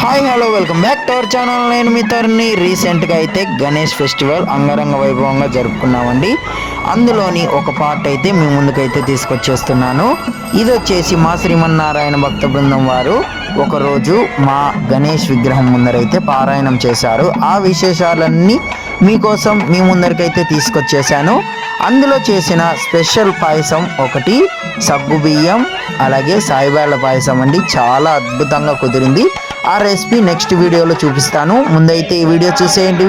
Hi hello welcome back to our channel నేను మీ తరుణ్ని రీసెంట్గా అయితే గణేష్ ఫెస్టివల్ అంగరంగ వైభవంగా జరుపుకున్నామండి. అందులోని ఒక పార్ట్ అయితే మీ ముందుకైతే తీసుకొచ్చేస్తున్నాను. ఇది వచ్చేసి మా శ్రీమన్నారాయణ భక్త బృందం వారు ఒకరోజు మా గణేష్ విగ్రహం ముందరైతే పారాయణం చేశారు. ఆ విశేషాలన్నీ మీకోసం మీ ముందరికైతే తీసుకొచ్చేసాను అందులో చేసిన స్పెషల్ పాయసం ఒకటి సగ్గు బియ్యం అలాగే సాయిబాల పాయసం అండి. చాలా అద్భుతంగా కుదిరింది. ఆ రెసిపీ నెక్స్ట్ వీడియోలో చూపిస్తాను. ముందైతే ఈ వీడియో చూసేయండి.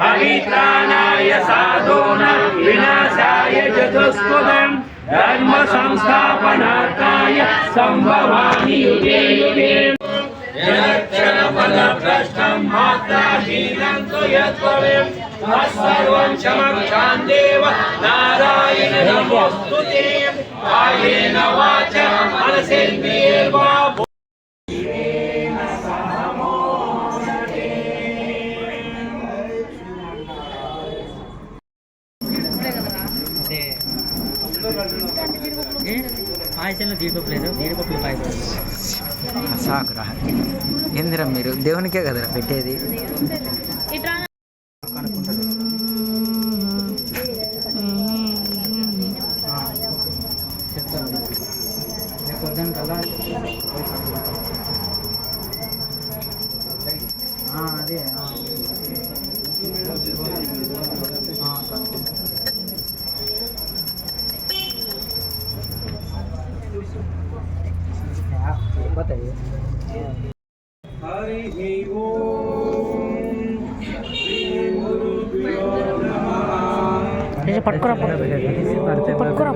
पवित्राणाय साधूनां विनाशाय चतुष्पदम् धर्म संस्थापनार्थाय सम्भवामि युगे युगे जलक्षणपदभ्रष्टं मात्राहीनं तु यत्त्वमें तत्सर्वं क्षमक्षां देव नारायण नमोऽस्तु ते कायेन वाचा मनसेन्द्रियेर्वा అదే పాయసంలో జీడిపప్పు లేదు జీడిపప్పులు పాయసం. సాకురా. ఏందిరా మీరు? దేవునికే కదరా పెట్టేది? చెప్తాను. పొద్దున్న కల్లా అదే empat ya. Ini Minggu. cepat kurang pun cepat kurang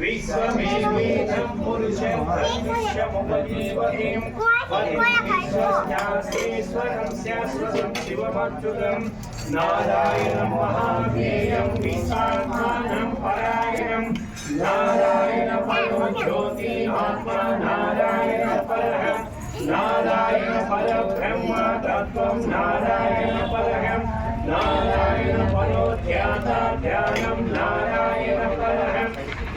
विश्वमेवेदं पुरुषं विशाखानं परायणं। नारायण परमज्योति आत्मा, नारायण परः नारायण परब्रह्म तत्त्वं, नारायण परः नारायण परो ध्याता ध्यानं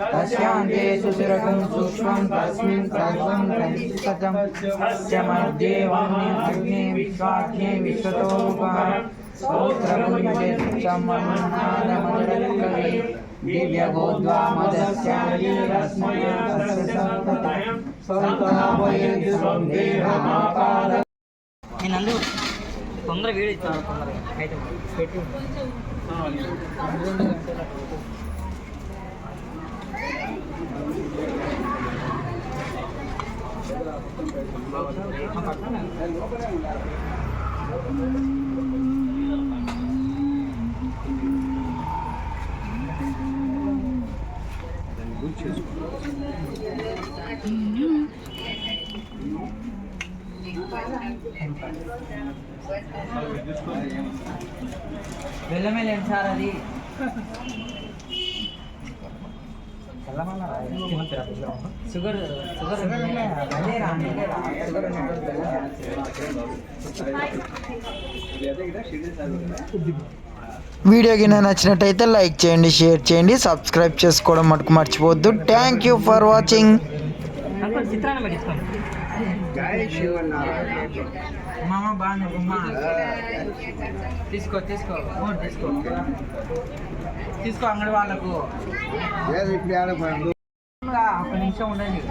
तस्यान्ते सुशिरकुं सूक्ष्मं तस्मिन् सर्वं प्रतिष्ठतं च मध्ये वह्निमग्ने विश्वाग्ने विश्वतोमुखः स्तोत्रपुञ्जे समन्नादमदरत्कवे दिव्यगोद्वामदस्यायेरस्मया तस्य सन्ततं सन्तः स्वं देहमापाद నేను అందు తొందరగా వీడియో ఇచ్చాను తొందరగా అయితే పెట్టి వెళ్ళమే లేదు సార్ అది షుగర్ షుగర్ అదేరా అందుకేరా షుగర్ ఉన్నప్పుడు బెల్లం వీడియో కింద నచ్చినట్టయితే లైక్ చేయండి షేర్ చేయండి సబ్స్క్రైబ్ చేసుకోవడం మటుకు మర్చిపోవద్దు thank you for watching uncle చిత్రాన్ని పెట్టించుకోండి మామ బాగా అమ్మ తీసుకో తీసుకో ఓ, తీసుకో తీసుకో అంగడి వాళ్ళకు. ఇంకా ఒక నిమిషం ఉండండి.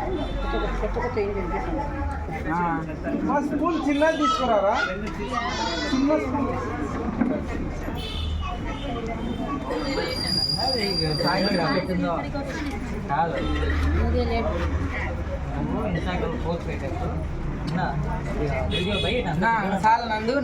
స్కూల్ చిన్నది తీసుకురారా? చిన్న స్కూల్. పెట్టిందో కాదు. నువ్వు ఇన్స్టాగ్రామ్ పోస్ట్ పెట్టావు వీడియో బయట చాలా నందు